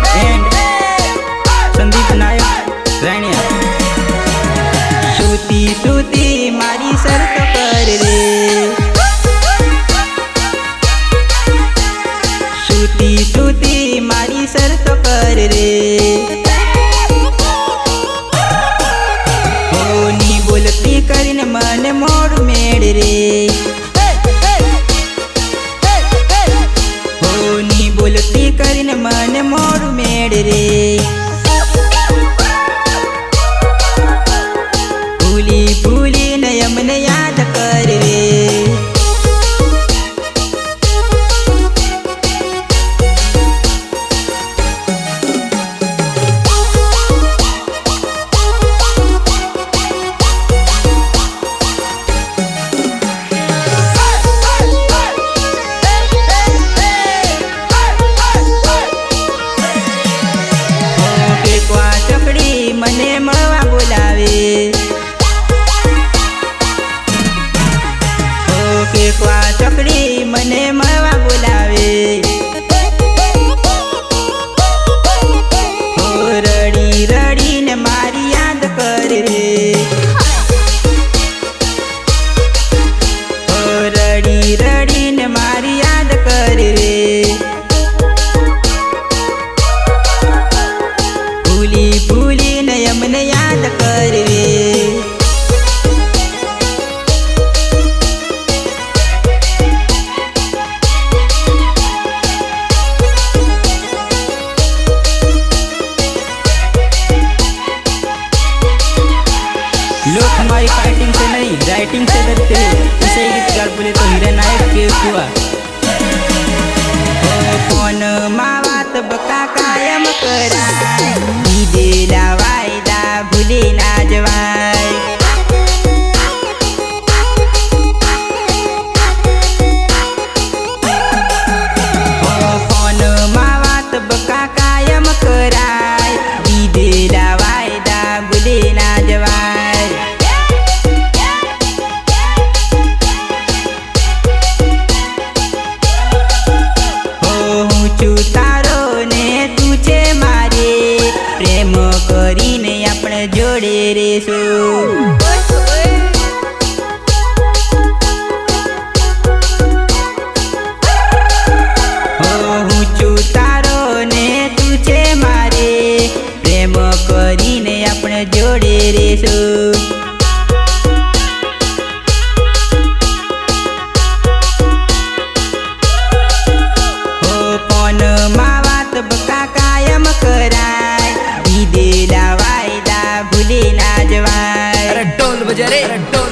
And Sandeep Nayak, Raniya. Shruti Shruti, મારી શરત કર રે. શ્રુતિ શ્રુતિ, મારી શરત કર રે. હોની મને મો ટકડી મને सेटिंग से करते उसे गीत गाल बोले तो हिरे नायक के हुआ कौन मावात बका कायम करा ભૂલી ના જવાય. અરે ઢોલ બજે ઢોલ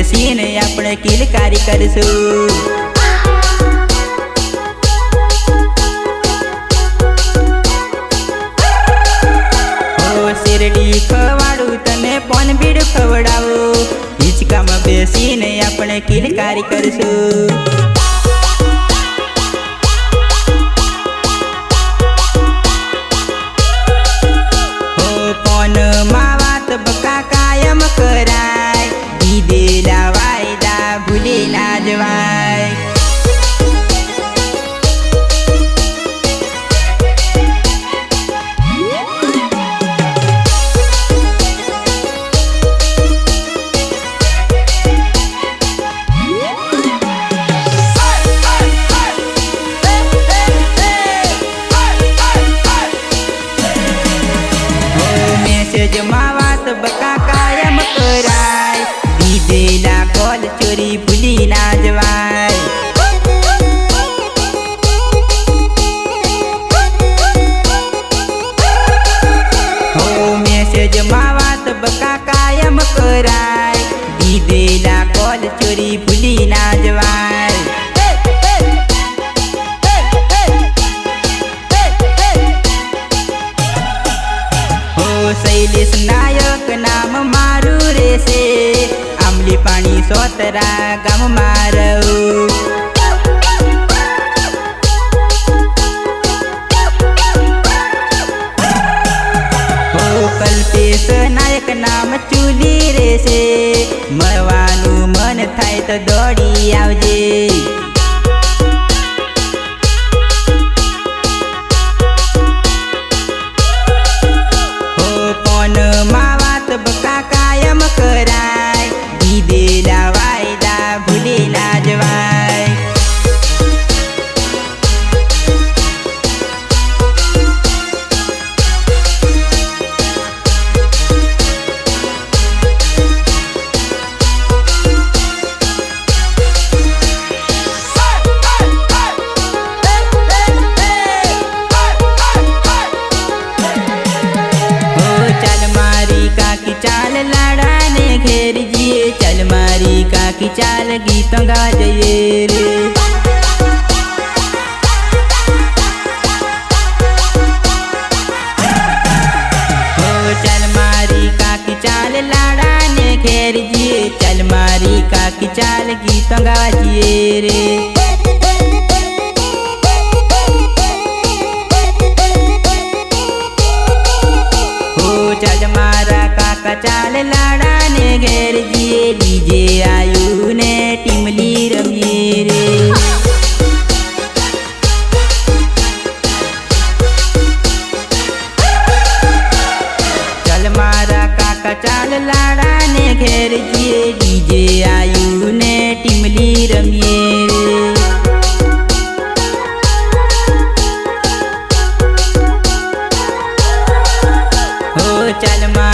આપણે કિલકારી કરશું. શેરડી ખવાડું તને પોન બીડ ખવડાવું. હિંચકામાં બેસીને આપણે કિલકારી કરશું. શૈલેષ નાયક નામ મારું રેશે આંબલી પાણી સોતરા ગામ મારું. કલ્પેશ નાયક નામ ચૂલી રેશે મળવાનું મન થાય તો દોડી આવજે. લાડાને ઘેર જઈએ ચાલ મારી કાકી ચાલ ગીતો ગાવા જઈએ રે હો ચાલ મારી કાકી ચાલ લાડાને ઘેર જઈએ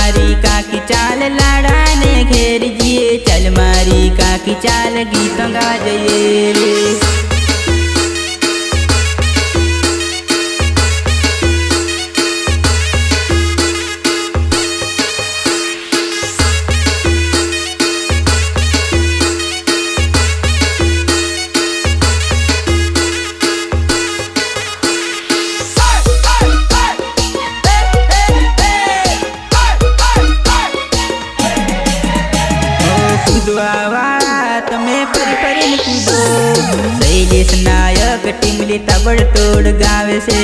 મારી કાકી ચાલ લાડાને ઘેર જઈએ. ચાલ મારી કાકી ચાલ ગીતો ગા જઈએ શૈલેષ નાયક ટીમલી તબડતોડ ગાવે છે.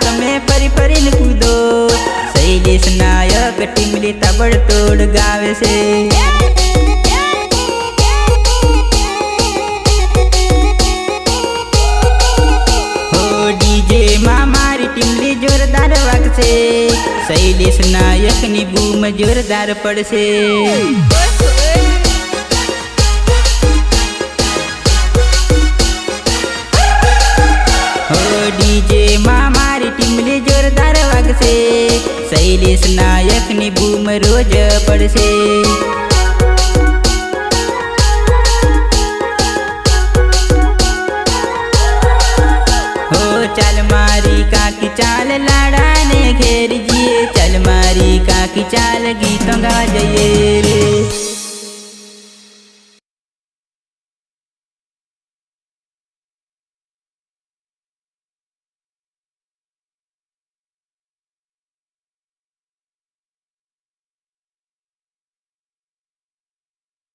તમે ફરી કૂદો. શૈલેષ નાયક ટીમલી તબડતોડ ગાવે છે. બૂમ પડશે. ડીજે માં મારી ટીમલી જોરદાર વાગશે. શૈલેષ નાયકની બૂમ રોજ પડશે. લાલ લાડાને